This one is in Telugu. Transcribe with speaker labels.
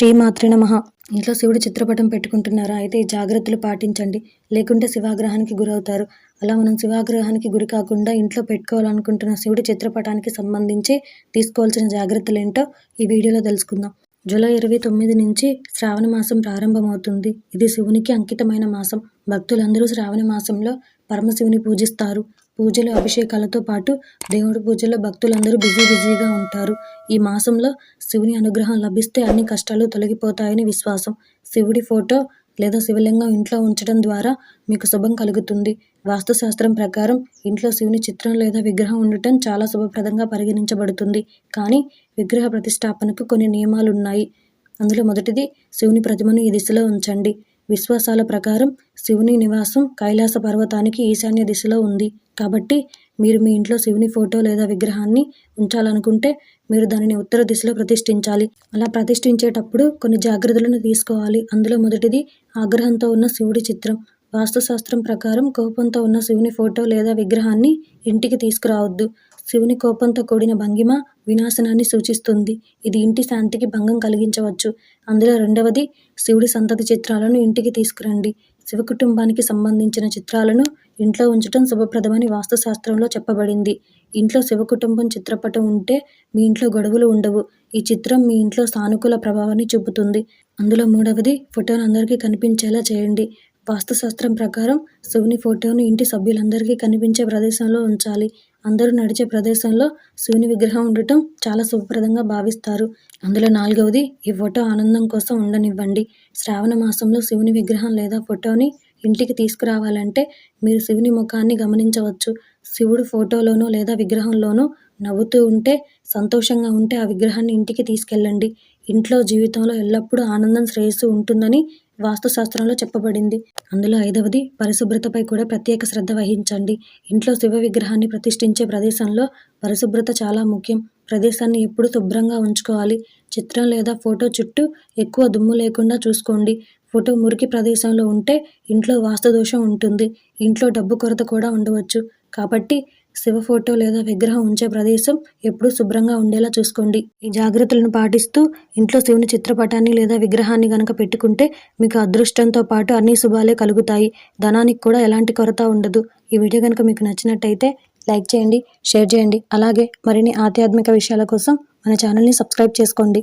Speaker 1: శ్రీమాతృ నమ. ఇంట్లో శివుడి చిత్రపటం పెట్టుకుంటున్నారా? అయితే జాగ్రత్తలు పాటించండి. లేకుంటే శివాగ్రహానికి గురవుతారు. అలా మనం శివాగ్రహానికి గురి కాకుండా ఇంట్లో పెట్టుకోవాలనుకుంటున్న శివుడి చిత్రపటానికి సంబంధించి తీసుకోవాల్సిన జాగ్రత్తలు ఏంటో ఈ వీడియోలో తెలుసుకుందాం. జూలై ఇరవై తొమ్మిది నుంచి శ్రావణ మాసం ప్రారంభమవుతుంది. ఇది శివునికి అంకితమైన మాసం. భక్తులందరూ శ్రావణ మాసంలో పరమశివుని పూజిస్తారు. పూజలు అభిషేకాలతో పాటు దేవుడి పూజలో భక్తులందరూ బిజీ బిజీగా ఉంటారు. ఈ మాసంలో శివుని అనుగ్రహం లభిస్తే అన్ని కష్టాలు తొలగిపోతాయని విశ్వాసం. శివుడి ఫోటో లేదా శివలింగం ఇంట్లో ఉంచడం ద్వారా మీకు శుభం కలుగుతుంది. వాస్తుశాస్త్రం ప్రకారం ఇంట్లో శివుని చిత్రం లేదా విగ్రహం ఉండటం చాలా శుభప్రదంగా పరిగణించబడుతుంది. కానీ విగ్రహ ప్రతిష్టాపనకు కొన్ని నియమాలు ఉన్నాయి అందులో మొదటిది శివుని ప్రతిమను ఈ దిశలో ఉంచండి. విశ్వాసాల ప్రకారం శివుని నివాసం కైలాస పర్వతానికి ఈశాన్య దిశలో ఉంది. కాబట్టి మీరు మీ ఇంట్లో శివుని ఫోటో లేదా విగ్రహాన్ని ఉంచాలనుకుంటే మీరు దానిని ఉత్తర దిశలో ప్రతిష్ఠించాలి. అలా ప్రతిష్ఠించేటప్పుడు కొన్ని జాగ్రత్తలను తీసుకోవాలి. అందులో మొదటిది ఆగ్రహంతో ఉన్న శివుడి చిత్రం. వాస్తుశాస్త్రం ప్రకారం కోపంతో ఉన్న శివుని ఫోటో లేదా విగ్రహాన్ని ఇంటికి తీసుకురావద్దు. శివుని కోపంతో కూడిన భంగిమ వినాశనాన్ని సూచిస్తుంది. ఇది ఇంటి శాంతికి భంగం కలిగించవచ్చు. అందులో రెండవది శివుడి సంతతి చిత్రాలను ఇంటికి తీసుకురండి. శివ కుటుంబానికి సంబంధించిన చిత్రాలను ఇంట్లో ఉంచటం శుభప్రదమని వాస్తుశాస్త్రంలో చెప్పబడింది. ఇంట్లో శివ కుటుంబం చిత్రపటం ఉంటే మీ ఇంట్లో గొడవలు ఉండవు. ఈ చిత్రం మీ ఇంట్లో సానుకూల ప్రభావాన్ని చూపుతుంది. అందులో మూడవది ఫోటోను అందరికీ కనిపించేలా చేయండి. వాస్తుశాస్త్రం ప్రకారం శివుని ఫోటోను ఇంటి సభ్యులందరికీ కనిపించే ప్రదేశంలో ఉంచాలి. అందరూ నడిచే ప్రదేశంలో శివుని విగ్రహం ఉండటం చాలా శుభప్రదంగా భావిస్తారు. అందులో నాలుగవది ఈ ఫోటో ఆనందం కోసం ఉండనివ్వండి. శ్రావణ మాసంలో శివుని విగ్రహం లేదా ఫోటోని ఇంటికి తీసుకురావాలంటే మీరు శివుని ముఖాన్ని గమనించవచ్చు. శివుడు ఫోటోలోనో లేదా విగ్రహంలోనో నవ్వుతూ ఉంటే సంతోషంగా ఉంటే ఆ విగ్రహాన్ని ఇంటికి తీసుకెళ్ళండి. ఇంట్లో జీవితంలో ఎల్లప్పుడూ ఆనందం శ్రేయస్సు ఉంటుందని వాస్తుశాస్త్రంలో చెప్పబడింది. అందులో ఐదవది పరిశుభ్రతపై కూడా ప్రత్యేక శ్రద్ధ వహించండి. ఇంట్లో శివ విగ్రహాన్ని ప్రతిష్ఠించే ప్రదేశంలో పరిశుభ్రత చాలా ముఖ్యం. ప్రదేశాన్ని ఎప్పుడు శుభ్రంగా ఉంచుకోవాలి. చిత్రం లేదా ఫోటో చుట్టూ ఎక్కువ దుమ్ము లేకుండా చూసుకోండి. ఫోటో మురికి ప్రదేశంలో ఉంటే ఇంట్లో వాస్తు దోషం ఉంటుంది. ఇంట్లో డబ్బు కొరత కూడా ఉండవచ్చు. కాబట్టి శివ ఫోటో లేదా విగ్రహం ఉంచే ప్రదేశం ఎప్పుడూ శుభ్రంగా ఉండేలా చూసుకోండి. ఈ జాగ్రత్తలను పాటిస్తూ ఇంట్లో శివుని చిత్రపటాన్ని లేదా విగ్రహాన్ని గనక పెట్టుకుంటే మీకు అదృష్టంతో పాటు అన్ని శుభాలే కలుగుతాయి. ధనానికి కూడా ఎలాంటి కొరత ఉండదు. ఈ వీడియో కనుక మీకు నచ్చినట్టయితే లైక్ చేయండి షేర్ చేయండి. అలాగే మరిన్ని ఆధ్యాత్మిక విషయాల కోసం మన ఛానల్ని సబ్స్క్రైబ్ చేసుకోండి.